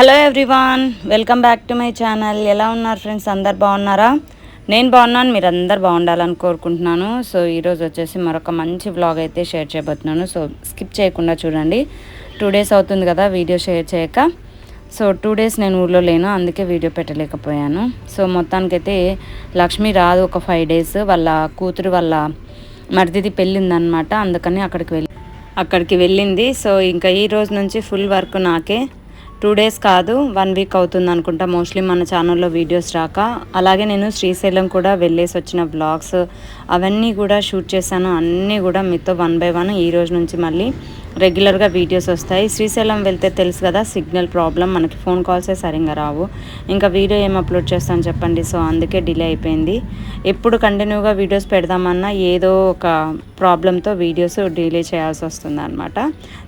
Hello everyone welcome back to my channel ఎలా ఉన్నారు friends అందరు బాగున్నారా? నేను బాగున్నాను మీరు అందరు బాగుండాలని కోరుకుంటున్నాను. సో ఈరోజు వచ్చేసి మరొక మంచి వ్లాగ్ అయితే షేర్ చేయబోతున్నాను. సో స్కిప్ చేయకుండా చూడండి. టూ డేస్ అవుతుంది కదా వీడియో షేర్ చేయక. సో టూ డేస్ నేను ఊర్లో లేను అందుకే వీడియో పెట్టలేకపోయాను. సో మొత్తానికైతే లక్ష్మి రాదు ఒక ఫైవ్ డేస్ వాళ్ళ కూతురు వాళ్ళ మరిదిది పెళ్ళిందనమాట అందుకని అక్కడికి వెళ్ళి అక్కడికి వెళ్ళింది. సో ఇంకా ఈ రోజు నుంచి ఫుల్ వర్క్ నాకే. టూ డేస్ కాదు వన్ వీక్ అవుతుంది అనుకుంటా మోస్ట్లీ మన ఛానల్లో వీడియోస్ రాక. అలాగే నేను శ్రీశైలం కూడా వెళ్ళేసి వచ్చిన బ్లాగ్స్ అవన్నీ కూడా షూట్ చేశాను. అన్నీ కూడా మీతో వన్ బై వన్ ఈ రోజు నుంచి మళ్ళీ రెగ్యులర్గా వీడియోస్ వస్తాయి. శ్రీశైలం వెళ్తే తెలుసు కదా సిగ్నల్ ప్రాబ్లం మనకి ఫోన్ కాల్సే సరిగ్గా రావు. ఇంకా వీడియో ఏం అప్లోడ్ చేస్తాను చెప్పండి. సో అందుకే డిలే అయిపోయింది. ఎప్పుడు కంటిన్యూగా వీడియోస్ పెడదామన్నా ఏదో ఒక ప్రాబ్లంతో వీడియోస్ డిలే చేయాల్సి వస్తుంది అనమాట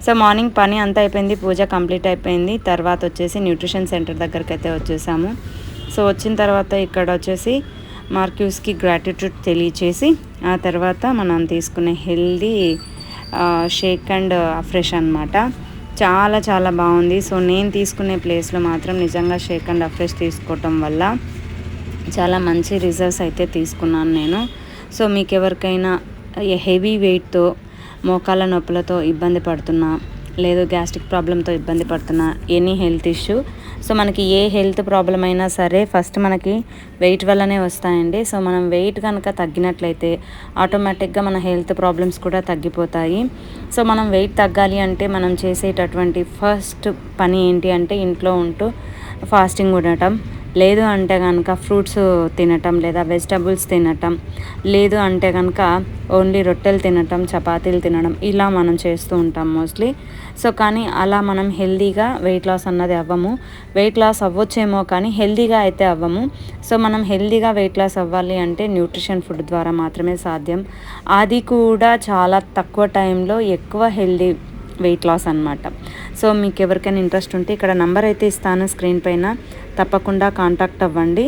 సో మార్నింగ్ పని అంతా అయిపోయింది. పూజ కంప్లీట్ అయిపోయింది. తర్వాత వచ్చేసి న్యూట్రిషన్ సెంటర్ దగ్గరికి అయితే వచ్చేసాము. సో వచ్చిన తర్వాత ఇక్కడ వచ్చేసి మార్క్యూస్కి గ్రాటిట్యూడ్ తెలియచేసి ఆ తర్వాత మనం తీసుకునే హెల్దీ షేక్ అండ్ ఫ్రెష్ అనమాట చాలా చాలా బాగుంది. సో నేను తీసుకునే ప్లేస్లో మాత్రం నిజంగా షేక్ అండ్ అఫ్రెష్ తీసుకోవటం వల్ల చాలా మంచి రిజల్ట్స్ అయితే తీసుకున్నాను నేను. సో మీకు ఎవరికైనా హెవీ వెయిట్తో మోకాళ్ళ నొప్పులతో ఇబ్బంది పడుతున్నా లేదు గ్యాస్ట్రిక్ ప్రాబ్లంతో ఇబ్బంది పడుతున్నా ఎనీ హెల్త్ ఇష్యూ. సో మనకి ఏ హెల్త్ ప్రాబ్లం అయినా సరే ఫస్ట్ మనకి వెయిట్ వల్లనే వస్తాయండి. సో మనం వెయిట్ కనుక తగ్గినట్లయితే ఆటోమేటిక్గా మన హెల్త్ ప్రాబ్లమ్స్ కూడా తగ్గిపోతాయి. సో మనం వెయిట్ తగ్గాలి అంటే మనం చేసేటటువంటి ఫస్ట్ పని ఏంటి అంటే ఇంట్లో ఉంటూ ఫాస్టింగ్ ఉండటం. లేదు అంటే కనుక ఫ్రూట్స్ తినటం లేదా వెజిటబుల్స్ తినటం లేదు అంటే కనుక ఓన్లీ రొట్టెలు తినటం చపాతీలు తినడం ఇలా మనం చేస్తూ ఉంటాం మోస్ట్లీ. సో కానీ అలా మనం హెల్దీగా వెయిట్ లాస్ అన్నది అవ్వము. వెయిట్ లాస్ అవ్వచ్చేమో కానీ హెల్దీగా అయితే అవ్వము. సో మనం హెల్దీగా వెయిట్ లాస్ అవ్వాలి అంటే న్యూట్రిషన్ ఫుడ్ ద్వారా మాత్రమే సాధ్యం. అది కూడా చాలా తక్కువ టైంలో ఎక్కువ హెల్దీ వెయిట్ లాస్ అనమాట సో మీకు ఎవరికైనా ఇంట్రెస్ట్ ఉంటే ఇక్కడ నంబర్ అయితే ఇస్తాను స్క్రీన్ పైన. తప్పకుండా కాంటాక్ట్ అవ్వండి.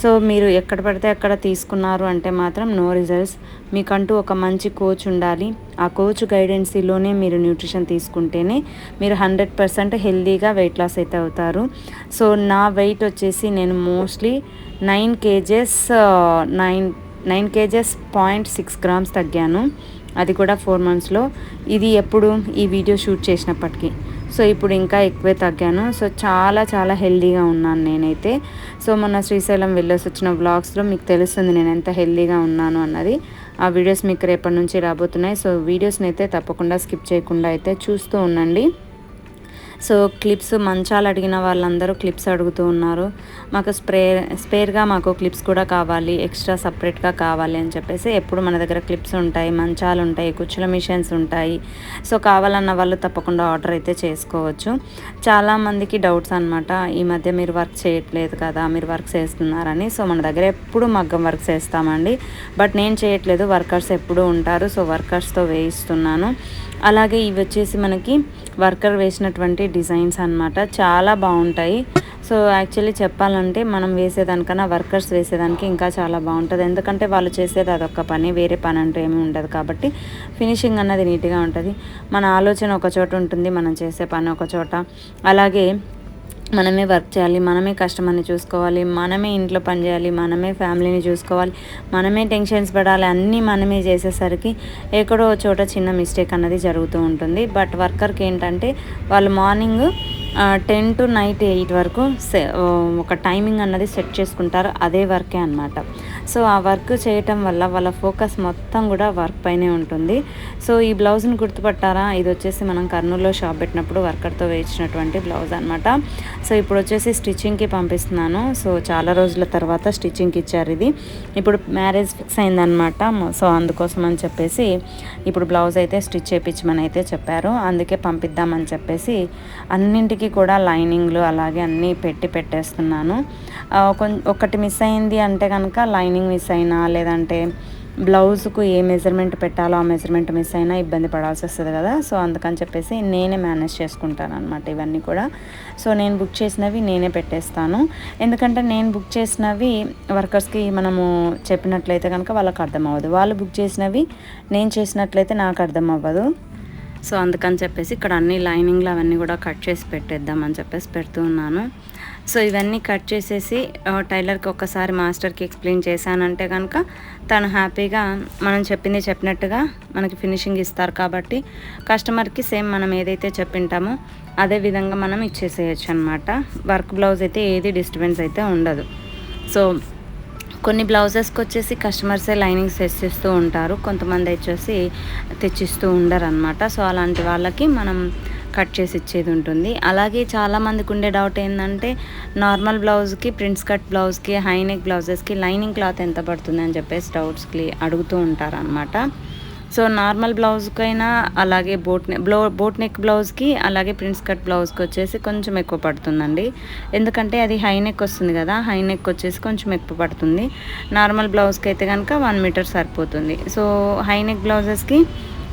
సో మీరు ఎక్కడ పడితే అక్కడ తీసుకున్నారు అంటే మాత్రం నో రిజల్ట్స్. మీకంటూ ఒక మంచి కోచ్ ఉండాలి. ఆ కోచ్ గైడెన్సీలోనే మీరు న్యూట్రిషన్ తీసుకుంటేనే మీరు హండ్రెడ్ పర్సెంట్ హెల్దీగా వెయిట్ లాస్ అయితే అవుతారు. సో నా వెయిట్ వచ్చేసి నేను mostly nine kgs nine nine kgs point six grams తగ్గాను. అది కూడా ఫోర్ మంత్స్లో. ఇది ఎప్పుడు ఈ వీడియో షూట్ చేసినప్పటికీ. సో ఇప్పుడు ఇంకా ఎక్కువే తగ్గాను. సో చాలా చాలా హెల్దీగా ఉన్నాను నేనైతే. సో మొన్న శ్రీశైలం వెళ్ళేసి వచ్చిన వ్లాగ్స్లో మీకు తెలుస్తుంది నేను ఎంత హెల్దీగా ఉన్నాను అన్నది. ఆ వీడియోస్ మీకు రేపటి నుంచి రాబోతున్నాయి. సో వీడియోస్ని అయితే తప్పకుండా స్కిప్ చేయకుండా అయితే చూస్తూ ఉండండి. సో క్లిప్స్ మంచాలు అడిగిన వాళ్ళందరూ క్లిప్స్ అడుగుతూ ఉన్నారు. మాకు స్ప్రే స్పేర్గా మాకు క్లిప్స్ కూడా కావాలి ఎక్స్ట్రా సపరేట్గా కావాలి అని చెప్పేసి ఎప్పుడు మన దగ్గర క్లిప్స్ ఉంటాయి మంచాలు ఉంటాయి కుచ్చుల మిషన్స్ ఉంటాయి. సో కావాలన్న వాళ్ళు తప్పకుండా ఆర్డర్ అయితే చేసుకోవచ్చు. చాలామందికి డౌట్స్ అనమాట ఈ మధ్య మీరు వర్క్ చేయట్లేదు కదా మీరు వర్క్ చేస్తున్నారని సో మన దగ్గర ఎప్పుడు మగ్గం వర్క్ చేస్తామండి బట్ నేను చేయట్లేదు వర్కర్స్ ఎప్పుడూ ఉంటారు. సో వర్కర్స్తో వేయిస్తున్నాను. అలాగే ఇవి వచ్చేసి మనకి వర్కర్ వేసినటువంటి డిజైన్స్ అనమాట చాలా బాగుంటాయి. సో యాక్చువల్లీ చెప్పాలంటే మనం వేసేదానికన్నా వర్కర్స్ వేసేదానికి ఇంకా చాలా బాగుంటుంది. ఎందుకంటే వాళ్ళు చేసేది అదొక పని వేరే పని అంటూ ఏమీ ఉండదు కాబట్టి ఫినిషింగ్ అన్నది నీట్గా ఉంటుంది. మన ఆలోచన ఒక చోట ఉంటుంది మనం చేసే పని ఒక చోట. అలాగే మనమే వర్క్ చేయాలి మనమే కస్టమర్ని చూసుకోవాలి మనమే ఇంట్లో పని చేయాలి మనమే ఫ్యామిలీని చూసుకోవాలి మనమే టెన్షన్స్ పడాలి అన్నీ మనమే చేసేసరికి ఎక్కడో చోట చిన్న మిస్టేక్ అన్నది జరుగుతూ ఉంటుంది. బట్ వర్కర్కి ఏంటంటే వాళ్ళు morning ten to night eight వరకు ఒక టైమింగ్ అన్నది సెట్ చేసుకుంటారు. అదే వర్కే అనమాట సో ఆ వర్క్ చేయటం వల్ల వాళ్ళ ఫోకస్ మొత్తం కూడా వర్క్ పైనే ఉంటుంది. సో ఈ బ్లౌజ్ని గుర్తుపట్టారా? ఇది వచ్చేసి మనం కర్నూలులో షాప్ పెట్టినప్పుడు వర్కర్తో వేయించినటువంటి బ్లౌజ్ అనమాట సో ఇప్పుడు వచ్చేసి స్టిచ్చింగ్కి పంపిస్తున్నాను. సో చాలా రోజుల తర్వాత స్టిచ్చింగ్కి ఇచ్చారు ఇది. ఇప్పుడు మ్యారేజ్ ఫిక్స్ అయిందనమాట సో అందుకోసం అని చెప్పేసి ఇప్పుడు బ్లౌజ్ అయితే స్టిచ్ చేయించమని అయితే చెప్పారు. అందుకే పంపిద్దామని చెప్పేసి అన్నింటికి కూడా లైనింగ్లు అలాగే అన్నీ పెట్టి పెట్టేస్తున్నాను. ఒకటి మిస్ అయింది అంటే కనుక లైనింగ్ మిస్ అయినా లేదంటే బ్లౌజ్కు ఏ మెజర్మెంట్ పెట్టాలో ఆ మెజర్మెంట్ మిస్ అయినా ఇబ్బంది పడాల్సి వస్తుంది కదా. సో అందుకని చెప్పేసి నేనే మేనేజ్ చేసుకుంటాను అనమాట ఇవన్నీ కూడా. సో నేను బుక్ చేసినవి నేనే పెట్టేస్తాను. ఎందుకంటే నేను బుక్ చేసినవి వర్కర్స్కి మనము చెప్పినట్లయితే కనుక వాళ్ళకి అర్థం అవ్వదు వాళ్ళు బుక్ చేసినవి నేను చేసినట్లయితే నాకు అర్థం అవ్వదు సో అందుకని చెప్పేసి ఇక్కడ అన్ని లైనింగ్లు అవన్నీ కూడా కట్ చేసి పెట్టేద్దామని చెప్పేసి పెడుతూ ఉన్నాను. సో ఇవన్నీ కట్ చేసేసి టైలర్కి ఒక్కసారి మాస్టర్కి ఎక్స్ప్లెయిన్ చేశానంటే కనుక తను హ్యాపీగా మనం చెప్పింది చెప్పినట్టుగా మనకి ఫినిషింగ్ ఇస్తారు కాబట్టి కస్టమర్కి సేమ్ మనం ఏదైతే చెప్పింటామో అదే విధంగా మనం ఇచ్చేసేయచ్చు అనమాట వర్క్ బ్లౌజ్ అయితే ఏది డిస్టర్బెన్స్ అయితే ఉండదు. సో కొన్ని బ్లౌజెస్కి వచ్చేసి కస్టమర్సే లైనింగ్స్ తెచ్చిస్తూ ఉంటారు. కొంతమంది వచ్చేసి తెచ్చిస్తూ ఉండరు అనమాట సో అలాంటి వాళ్ళకి మనం కట్ చేసి ఇచ్చేది ఉంటుంది. అలాగే చాలామందికి ఉండే డౌట్ ఏంటంటే నార్మల్ బ్లౌజ్కి ప్రింట్స్ కట్ బ్లౌజ్కి హైనెక్ బ్లౌజెస్కి లైనింగ్ క్లాత్ ఎంత పడుతుంది అని చెప్పేసి డౌట్స్కి అడుగుతూ ఉంటారు అనమాట సో నార్మల్ బ్లౌజ్కైనా అలాగే బోట్ నె బ్లౌ బోట్ నెక్ బ్లౌజ్కి అలాగే ప్రిన్స్ కట్ బ్లౌజ్కి వచ్చేసి కొంచెం ఎక్కువ పడుతుందండి. ఎందుకంటే అది హై నెక్ వస్తుంది కదా హై నెక్ వచ్చేసి కొంచెం ఎక్కువ పడుతుంది. నార్మల్ బ్లౌజ్కి అయితే కనుక వన్ మీటర్ సరిపోతుంది. సో హై నెక్ బ్లౌజెస్కి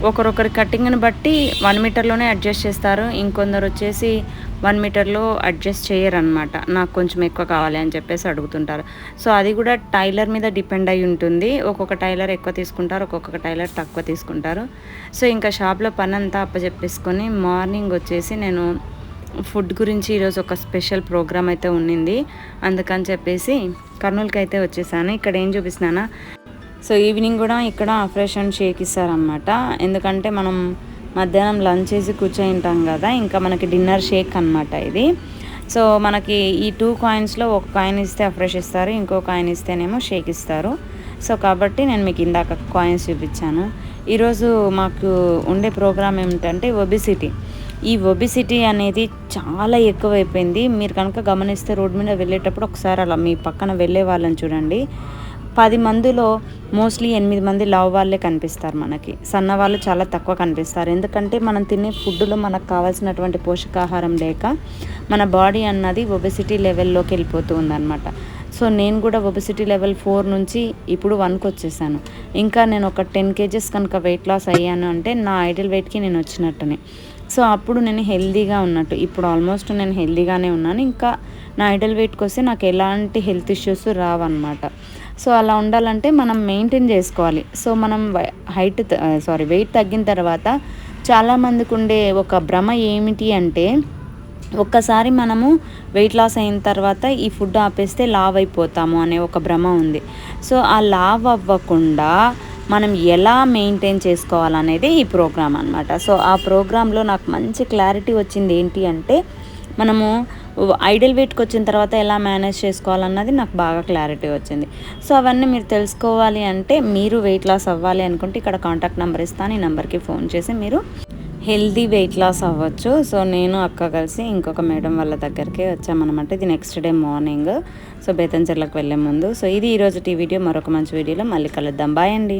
ఒకరొకరి కటింగ్ని బట్టి వన్ మీటర్లోనే అడ్జస్ట్ చేస్తారు. ఇంకొందరు వచ్చేసి వన్ మీటర్లో అడ్జస్ట్ చేయరనమాట నాకు కొంచెం ఎక్కువ కావాలి అని చెప్పేసి అడుగుతుంటారు. సో అది కూడా టైలర్ మీద డిపెండ్ అయి ఉంటుంది. ఒక్కొక్క టైలర్ ఎక్కువ తీసుకుంటారు ఒక్కొక్క టైలర్ తక్కువ తీసుకుంటారు. సో ఇంకా షాప్లో పని అంతా అప్పచెప్పేసుకొని మార్నింగ్ వచ్చేసి నేను ఫుడ్ గురించి ఈరోజు ఒక స్పెషల్ ప్రోగ్రామ్ అయితే ఉన్నింది. అందుకని చెప్పేసి కర్నూలుకి అయితే వచ్చేసాను. ఇక్కడ ఏం చూపిస్తున్నానా? సో ఈవినింగ్ కూడా ఇక్కడ ఫ్రెష్ అండ్ షేక్ ఇస్తారనమాట ఎందుకంటే మనం మధ్యాహ్నం లంచ్ చేసి కూర్చొని ఉంటాం కదా ఇంకా మనకి డిన్నర్ షేక్ అనమాట ఇది. సో మనకి ఈ టూ కాయిన్స్లో ఒక కాయిన్ ఇస్తే ఫ్రెష్ ఇస్తారు ఇంకో కాయిన్ ఇస్తేనేమో షేక్ ఇస్తారు. సో కాబట్టి నేను మీకు ఇందాక కాయిన్స్ చూపించాను. ఈరోజు మాకు ఉండే ప్రోగ్రామ్ ఏమిటంటే ఒబిసిటీ. ఈ ఒబిసిటీ అనేది చాలా ఎక్కువైపోయింది. మీరు కనుక గమనిస్తే రోడ్డు మీద వెళ్ళేటప్పుడు ఒకసారి అలా మీ పక్కన వెళ్ళే వాళ్ళని చూడండి. పది మందిలో మోస్ట్లీ ఎనిమిది మంది లవ్ వాళ్ళే కనిపిస్తారు మనకి. సన్న వాళ్ళు చాలా తక్కువ కనిపిస్తారు. ఎందుకంటే మనం తినే ఫుడ్లో మనకు కావాల్సినటువంటి పోషకాహారం లేక మన బాడీ అన్నది ఒబెసిటీ లెవెల్లోకి వెళ్ళిపోతూ ఉందన్నమాట. సో నేను కూడా ఒబెసిటీ లెవెల్ ఫోర్ నుంచి ఇప్పుడు వన్కి వచ్చేసాను. ఇంకా నేను ఒక టెన్ కేజెస్ కనుక వెయిట్ లాస్ అయ్యాను అంటే నా ఐడియల్ వెయిట్కి నేను వచ్చినట్టునే. సో అప్పుడు నేను హెల్దీగా ఉన్నట్టు ఇప్పుడు ఆల్మోస్ట్ నేను హెల్దీగానే ఉన్నాను. ఇంకా నా ఐడల్ వెయిట్కి వస్తే నాకు ఎలాంటి హెల్త్ ఇష్యూస్ రావన్నమాట. సో అలా ఉండాలంటే మనం మెయింటైన్ చేసుకోవాలి. సో మనం హైట్ సారీ వెయిట్ తగ్గిన తర్వాత చాలామందికి ఉండే ఒక భ్రమ ఏమిటి అంటే ఒక్కసారి మనము వెయిట్ లాస్ అయిన తర్వాత ఈ ఫుడ్ ఆపేస్తే లావ్ అయిపోతాము అనే ఒక భ్రమ ఉంది. సో ఆ లావ్ అవ్వకుండా మనం ఎలా మెయింటైన్ చేసుకోవాలనేది ఈ ప్రోగ్రామ్ అనమాట సో ఆ ప్రోగ్రాంలో నాకు మంచి క్లారిటీ వచ్చింది ఏంటి అంటే మనము ఐడల్ వెయిట్కి వచ్చిన తర్వాత ఎలా మేనేజ్ చేసుకోవాలన్నది నాకు బాగా క్లారిటీ వచ్చింది. సో అవన్నీ మీరు తెలుసుకోవాలి అంటే మీరు వెయిట్ లాస్ అవ్వాలి అనుకుంటే ఇక్కడ కాంటాక్ట్ నెంబర్ ఇస్తాను ఈ నెంబర్కి ఫోన్ చేసి మీరు హెల్దీ వెయిట్ లాస్ అవ్వచ్చు. సో నేను అక్క కలిసి ఇంకొక మేడం వాళ్ళ దగ్గరికి వచ్చామన్నమాట. ఇది నెక్స్ట్ డే మార్నింగ్. సో బేతంచెర్లకు వెళ్ళే ముందు. సో ఇది ఈరోజు టీ వీడియో. మరొక మంచి వీడియోలో మళ్ళీ కలుద్దాం. బాయ్ అండి.